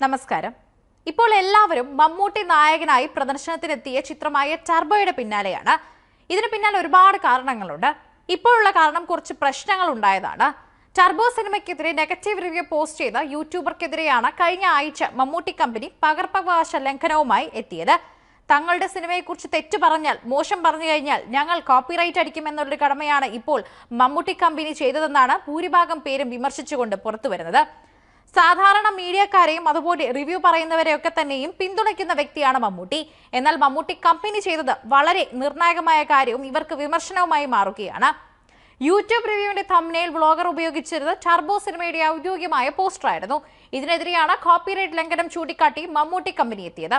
നമസ്കാരം. ഇപ്പോൾ എല്ലാവരും മമ്മൂട്ടി നായകനായി പ്രദർശനത്തിനെത്തിയ ചിത്രമായ ടർബോയുടെ പിന്നാലെയാണ്. ഇതിന് പിന്നാലെ ഒരുപാട് കാരണങ്ങളുണ്ട്. ഇപ്പോഴുള്ള കാരണം കുറച്ച് പ്രശ്നങ്ങൾ ഉണ്ടായതാണ് ടർബോ സിനിമയ്ക്കെതിരെ നെഗറ്റീവ് റിവ്യൂ പോസ്റ്റ് ചെയ്ത യൂട്യൂബർക്കെതിരെയാണ് കഴിഞ്ഞ ആഴ്ച മമ്മൂട്ടി കമ്പനി പകർപ്പവകാശ ലംഘനവുമായി എത്തിയത്. തങ്ങളുടെ സിനിമയെക്കുറിച്ച് തെറ്റ് പറഞ്ഞാൽ മോശം പറഞ്ഞു കഴിഞ്ഞാൽ ഞങ്ങൾ കോപ്പിറൈറ്റ് അടിക്കുമെന്നുള്ളൊരു കടമയാണ് ഇപ്പോൾ മമ്മൂട്ടി കമ്പനി ചെയ്തതെന്നാണ് ഭൂരിഭാഗം പേരും വിമർശിച്ചുകൊണ്ട് പുറത്തു വരുന്നത് സാധാരണ മീഡിയക്കാരെയും അതുപോലെ റിവ്യൂ പറയുന്നവരെയൊക്കെ തന്നെയും പിന്തുണയ്ക്കുന്ന വ്യക്തിയാണ് മമ്മൂട്ടി. എന്നാൽ മമ്മൂട്ടി കമ്പനി ചെയ്തത് വളരെ നിർണായകമായ കാര്യവും ഇവർക്ക് വിമർശനവുമായി മാറുകയാണ്. യൂട്യൂബ് റിവ്യൂവിന്റെ തമ്മിൽ വ്ളോഗർ ഉപയോഗിച്ചിരുന്നത് ടർബോ സിനിമയുടെ ഔദ്യോഗികമായ പോസ്റ്ററായിരുന്നു ഇതിനെതിരെയാണ് കോപ്പിറൈറ്റ് ലംഘനം ചൂണ്ടിക്കാട്ടി മമ്മൂട്ടി കമ്പനി എത്തിയത്.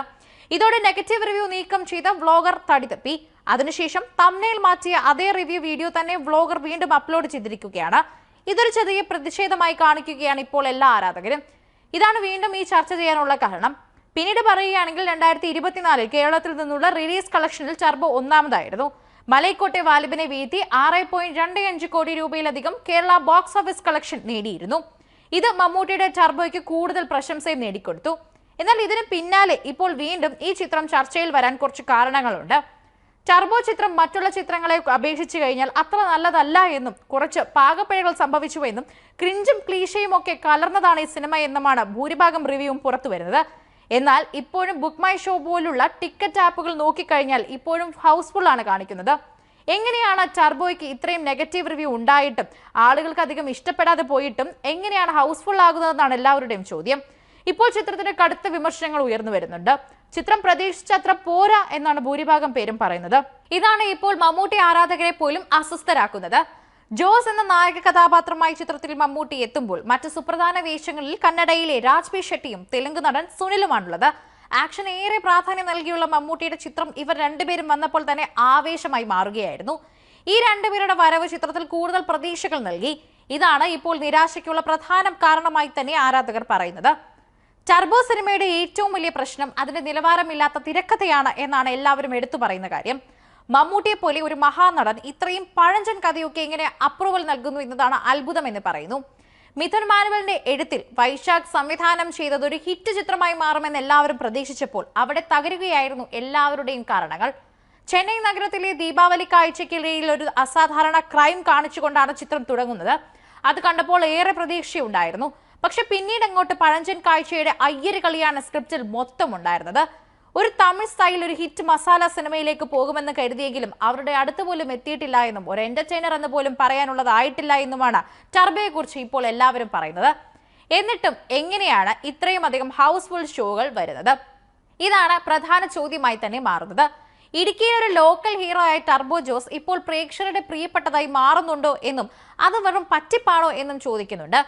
ഇതോടെ നെഗറ്റീവ് റിവ്യൂ നീക്കം ചെയ്ത വ്ളോഗർ തടിതപ്പി. അതിനുശേഷം തമ്മിൽ മാറ്റിയ അതേ റിവ്യൂ വീഡിയോ തന്നെ വ്ളോഗർ വീണ്ടും അപ്ലോഡ് ചെയ്തിരിക്കുകയാണ്. ഇതൊരു ചെറിയ പ്രതിഷേധമായി കാണിക്കുകയാണ് ഇപ്പോൾ എല്ലാ ആരാധകരും. ഇതാണ് വീണ്ടും ഈ ചർച്ച ചെയ്യാനുള്ള കാരണം. പിന്നീട് പറയുകയാണെങ്കിൽ രണ്ടായിരത്തി ഇരുപത്തിനാലിൽ കേരളത്തിൽ നിന്നുള്ള റിലീസ് കളക്ഷനിൽ ചർബോ ഒന്നാമതായിരുന്നു. മലൈക്കോട്ടെ വാലിബിനെ വീഴ്ത്തി ആറ് പോയിന്റ് രണ്ട് അഞ്ച് കോടി രൂപയിലധികം കേരള ബോക്സ് ഓഫീസ് കളക്ഷൻ നേടിയിരുന്നു. ഇത് മമ്മൂട്ടിയുടെ ചർബോയ്ക്ക് കൂടുതൽ പ്രശംസയും നേടിക്കൊടുത്തു. എന്നാൽ ഇതിന് പിന്നാലെ ഇപ്പോൾ വീണ്ടും ഈ ചിത്രം ചർച്ചയിൽ വരാൻ കുറച്ച് കാരണങ്ങളുണ്ട്. ടർബോ ചിത്രം മറ്റുള്ള ചിത്രങ്ങളെ അപേക്ഷിച്ചു കഴിഞ്ഞാൽ അത്ര നല്ലതല്ല എന്നും കുറച്ച് പാകപ്പിഴകൾ സംഭവിച്ചു എന്നും ക്രിഞ്ചും ക്ലീശയും ഒക്കെ കലർന്നതാണ് ഈ സിനിമ എന്നുമാണ് ഭൂരിഭാഗം റിവ്യൂവും പുറത്തു വരുന്നത്. എന്നാൽ ഇപ്പോഴും ബുക്ക് മൈ ഷോ പോലുള്ള ടിക്കറ്റ് ആപ്പുകൾ നോക്കിക്കഴിഞ്ഞാൽ ഇപ്പോഴും ഹൗസ്ഫുൾ ആണ് കാണിക്കുന്നത്. എങ്ങനെയാണ് ടർബോയ്ക്ക് ഇത്രയും നെഗറ്റീവ് റിവ്യൂ ഉണ്ടായിട്ടും ആളുകൾക്ക് അധികം ഇഷ്ടപ്പെടാതെ പോയിട്ടും എങ്ങനെയാണ് ഹൗസ്ഫുൾ ആകുന്നതെന്നാണ് എല്ലാവരുടെയും ചോദ്യം. ഇപ്പോൾ ചിത്രത്തിന് കടുത്ത വിമർശനങ്ങൾ ഉയർന്നു വരുന്നുണ്ട്. ചിത്രം പ്രതീക്ഷിച്ചത്ര പോരാ എന്നാണ് ഭൂരിഭാഗം പേരും പറയുന്നത്. ഇതാണ് ഇപ്പോൾ മമ്മൂട്ടി ആരാധകരെ പോലും അസ്വസ്ഥരാക്കുന്നത്. ജോസ് എന്ന നായക കഥാപാത്രമായി ചിത്രത്തിൽ മമ്മൂട്ടി എത്തുമ്പോൾ മറ്റ് സുപ്രധാന വേഷങ്ങളിൽ കന്നഡയിലെ രാജ്ബി ഷെട്ടിയും തെലുങ്ക് നടൻ സുനിലുമാണുള്ളത്. ആക്ഷൻ ഏറെ പ്രാധാന്യം നൽകിയുള്ള മമ്മൂട്ടിയുടെ ചിത്രം ഇവർ രണ്ടുപേരും വന്നപ്പോൾ തന്നെ ആവേശമായി മാറുകയായിരുന്നു. ഈ രണ്ടുപേരുടെ വരവ് ചിത്രത്തിൽ കൂടുതൽ പ്രതീക്ഷകൾ നൽകി. ഇതാണ് ഇപ്പോൾ നിരാശയ്ക്കുള്ള പ്രധാന കാരണമായി തന്നെ ആരാധകർ പറയുന്നത്. ടർബോ സിനിമയുടെ ഏറ്റവും വലിയ പ്രശ്നം അതിന്റെ നിലവാരമില്ലാത്ത തിരക്കഥയാണ് എന്നാണ് എല്ലാവരും എടുത്തു പറയുന്ന കാര്യം. മമ്മൂട്ടിയെ പോലെ ഒരു മഹാനടൻ ഇത്രയും പഴഞ്ചൻ കഥയൊക്കെ എങ്ങനെ അപ്രൂവൽ നൽകുന്നു എന്നതാണ് അത്ഭുതം എന്ന് പറയുന്നു. മിഥുൻ മാനുവലിന്റെ എഴുത്തിൽ വൈശാഖ് സംവിധാനം ചെയ്തത് ഒരു ഹിറ്റ് ചിത്രമായി മാറുമെന്ന് എല്ലാവരും പ്രതീക്ഷിച്ചപ്പോൾ അവിടെ തകരുകയായിരുന്നു എല്ലാവരുടെയും കാരണങ്ങൾ. ചെന്നൈ നഗരത്തിലെ ദീപാവലി കാഴ്ചയ്ക്കിടയിൽ ഒരു അസാധാരണ ക്രൈം കാണിച്ചുകൊണ്ടാണ് ചിത്രം തുടങ്ങുന്നത്. അത് കണ്ടപ്പോൾ ഏറെ പ്രതീക്ഷയുണ്ടായിരുന്നു. പക്ഷെ പിന്നീട് അങ്ങോട്ട് പഴഞ്ചൻ കാഴ്ചയുടെ അയ്യര് കളിയാണ് സ്ക്രിപ്റ്റിൽ മൊത്തം ഉണ്ടായിരുന്നത്. ഒരു തമിഴ് സ്റ്റൈൽ ഒരു ഹിറ്റ് മസാല സിനിമയിലേക്ക് പോകുമെന്ന് കരുതിയെങ്കിലും അവരുടെ അടുത്ത് പോലും എത്തിയിട്ടില്ല എന്നും ഒരു എന്റർടൈനർ എന്ന് പോലും പറയാനുള്ളതായിട്ടില്ല എന്നുമാണ് ടർബയെ കുറിച്ച് ഇപ്പോൾ എല്ലാവരും പറയുന്നത്. എന്നിട്ടും എങ്ങനെയാണ് ഇത്രയും അധികം ഹൗസ്ഫുൾ ഷോകൾ വരുന്നത്? ഇതാണ് പ്രധാന ചോദ്യമായി തന്നെ മാറുന്നത്. ഇടുക്കിയിലെ ഒരു ലോക്കൽ ഹീറോ ആയ ടർബോ ജോസ് ഇപ്പോൾ പ്രേക്ഷകരുടെ പ്രിയപ്പെട്ടതായി മാറുന്നുണ്ടോ എന്നും അത് വെറും പറ്റിപ്പാണോ എന്നും ചോദിക്കുന്നുണ്ട്.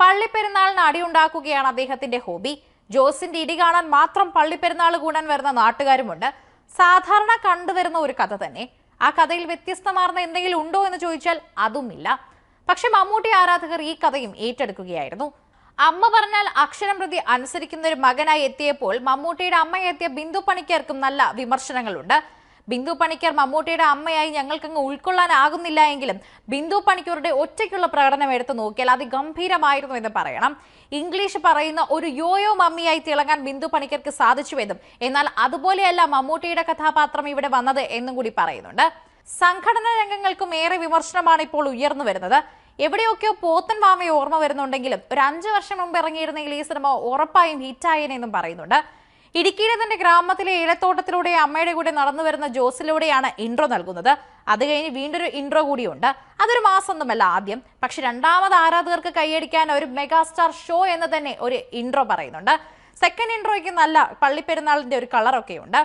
പള്ളിപ്പെരുന്നാളിന് അടിയുണ്ടാക്കുകയാണ് അദ്ദേഹത്തിന്റെ ഹോബി. ജോസിന്റെ ഇടി കാണാൻ മാത്രം പള്ളിപ്പെരുന്നാൾ കൂടാൻ വരുന്ന നാട്ടുകാരുമുണ്ട്. സാധാരണ കണ്ടുവരുന്ന ഒരു കഥ തന്നെ. ആ കഥയിൽ വ്യത്യസ്തമാർന്ന എന്തെങ്കിലും ഉണ്ടോ എന്ന് ചോദിച്ചാൽ അതുമില്ല. പക്ഷെ മമ്മൂട്ടി ആരാധകർ ഈ കഥയും ഏറ്റെടുക്കുകയായിരുന്നു. അമ്മ പറഞ്ഞാൽ അക്ഷരം പ്രതി അനുസരിക്കുന്ന ഒരു മകനായി എത്തിയപ്പോൾ മമ്മൂട്ടിയുടെ അമ്മയെത്തിയ ബിന്ദു പണിക്കർക്കും നല്ല വിമർശനങ്ങളുണ്ട്. ബിന്ദു പണിക്കർ മമ്മൂട്ടിയുടെ അമ്മയായി ഞങ്ങൾക്കങ്ങ് ഉൾക്കൊള്ളാനാകുന്നില്ല എങ്കിലും ബിന്ദു പണിക്കരുടെ ഒറ്റയ്ക്കുള്ള പ്രകടനം എടുത്തു നോക്കിയാൽ അത് ഗംഭീരമായിരുന്നു എന്ന് പറയണം. ഇംഗ്ലീഷ് പറയുന്ന ഒരു യോയോ മമ്മിയായി തിളങ്ങാൻ ബിന്ദു പണിക്കർക്ക് സാധിച്ചുവെന്നും എന്നാൽ അതുപോലെയല്ല മമ്മൂട്ടിയുടെ കഥാപാത്രം ഇവിടെ വന്നത് എന്നും കൂടി പറയുന്നുണ്ട്. സംഘടനാ രംഗങ്ങൾക്കും ഏറെ വിമർശനമാണ് ഇപ്പോൾ ഉയർന്നു വരുന്നത്. എവിടെയൊക്കെയോ പോത്തൻ മാമയെ ഓർമ്മ വരുന്നുണ്ടെങ്കിലും ഒരു അഞ്ചു വർഷം മുമ്പ് ഇറങ്ങിയിരുന്നെങ്കിൽ ഈ സിനിമ ഉറപ്പായും ഹിറ്റായേനെന്നും പറയുന്നുണ്ട്. ഇടുക്കിയിലെ തന്റെ ഗ്രാമത്തിലെ ഏലത്തോട്ടത്തിലൂടെ അമ്മയുടെ കൂടെ നടന്നു വരുന്ന ജോസിലൂടെയാണ് ഇൻട്രോ നൽകുന്നത്. അത് കഴിഞ്ഞ് വീണ്ടും ഒരു ഇൻട്രോ കൂടിയുണ്ട്. അതൊരു മാസമൊന്നുമല്ല ആദ്യം. പക്ഷെ രണ്ടാമത് ആരാധകർക്ക് കൈയടിക്കാൻ ഒരു മെഗാസ്റ്റാർ ഷോ എന്ന് തന്നെ ഒരു ഇൻട്രോ പറയുന്നുണ്ട്. സെക്കൻഡ് ഇൻട്രോയ്ക്ക് നല്ല പള്ളിപ്പെരുന്നാളിന്റെ ഒരു കളറൊക്കെ ഉണ്ട്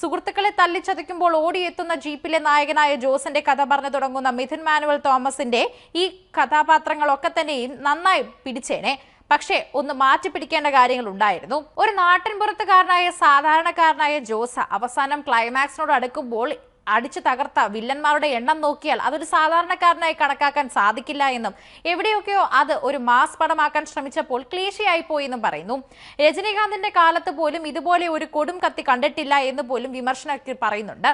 സുഹൃത്തുക്കളെ തല്ലിച്ചതയ്ക്കുമ്പോൾ ഓടിയെത്തുന്ന ജീപ്പിലെ നായകനായ ജോസിന്റെ കഥ പറഞ്ഞു തുടങ്ങുന്ന മിഥുൻ മാനുവൽ തോമസിന്റെ ഈ കഥാപാത്രങ്ങളൊക്കെ തന്നെയും നന്നായി പിടിച്ചേനെ. പക്ഷേ ഒന്ന് മാറ്റി പിടിക്കേണ്ട കാര്യങ്ങൾ ഉണ്ടായിരുന്നു ഒരു നാട്ടിൻപുറത്തുകാരനായ സാധാരണക്കാരനായ ജോസ അവസാനം ക്ലൈമാക്സിനോട് അടുക്കുമ്പോൾ അടിച്ചു തകർത്ത വില്ലന്മാരുടെ എണ്ണം നോക്കിയാൽ അതൊരു സാധാരണക്കാരനായി കണക്കാക്കാൻ സാധിക്കില്ല എന്നും എവിടെയൊക്കെയോ അത് ഒരു മാസ് പടമാക്കാൻ ശ്രമിച്ചപ്പോൾ ക്ലീശയായി പോയി എന്നും പറയുന്നു. രജനീകാന്തിന്റെ കാലത്ത് പോലും ഇതുപോലെ ഒരു കൊടും കത്തി കണ്ടിട്ടില്ല എന്ന് പോലും വിമർശകർ പറയുന്നുണ്ട്.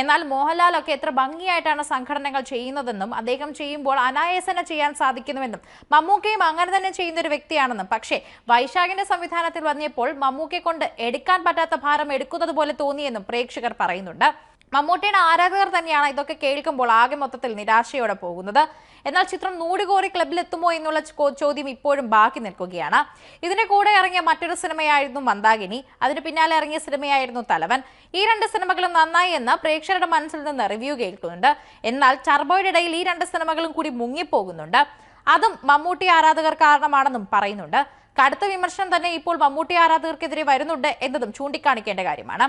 എന്നാൽ മോഹൻലാൽ ഒക്കെ എത്ര ഭംഗിയായിട്ടാണ് സംഘടനകൾ ചെയ്യുന്നതെന്നും അദ്ദേഹം ചെയ്യുമ്പോൾ അനായാസന ചെയ്യാൻ സാധിക്കുന്നുവെന്നും മമ്മൂക്കയും അങ്ങനെ തന്നെ ചെയ്യുന്ന ഒരു വ്യക്തിയാണെന്നും. പക്ഷേ വൈശാഖിന്റെ സംവിധാനത്തിൽ വന്നപ്പോൾ മമ്മൂക്കെ കൊണ്ട് എടുക്കാൻ പറ്റാത്ത ഭാരം എടുക്കുന്നത് പോലെ തോന്നിയെന്നും പ്രേക്ഷകർ പറയുന്നുണ്ട്. മമ്മൂട്ടിയുടെ ആരാധകർ തന്നെയാണ് ഇതൊക്കെ കേൾക്കുമ്പോൾ ആകെ മൊത്തത്തിൽ നിരാശയോടെ പോകുന്നത്. എന്നാൽ ചിത്രം നൂടുകോറി ക്ലബിൽ എത്തുമോ എന്നുള്ള ചോദ്യം ഇപ്പോഴും ബാക്കി നിൽക്കുകയാണ്. ഇതിന്റെ കൂടെ ഇറങ്ങിയ മറ്റൊരു സിനിമയായിരുന്നു മന്ദാകിനി. അതിന് പിന്നാലെ ഇറങ്ങിയ സിനിമയായിരുന്നു തലവൻ. ഈ രണ്ട് സിനിമകളും നന്നായി എന്ന് പ്രേക്ഷകരുടെ മനസ്സിൽ നിന്ന് റിവ്യൂ കേൾക്കുന്നുണ്ട്. എന്നാൽ ടർബോയുടെ ഇടയിൽ ഈ രണ്ട് സിനിമകളും കൂടി മുങ്ങിപ്പോകുന്നുണ്ട്. അതും മമ്മൂട്ടി ആരാധകർ കാരണമാണെന്നും പറയുന്നുണ്ട്. കടുത്ത വിമർശനം തന്നെ ഇപ്പോൾ മമ്മൂട്ടി ആരാധകർക്കെതിരെ വരുന്നുണ്ട് എന്നതും ചൂണ്ടിക്കാണിക്കേണ്ട കാര്യമാണ്.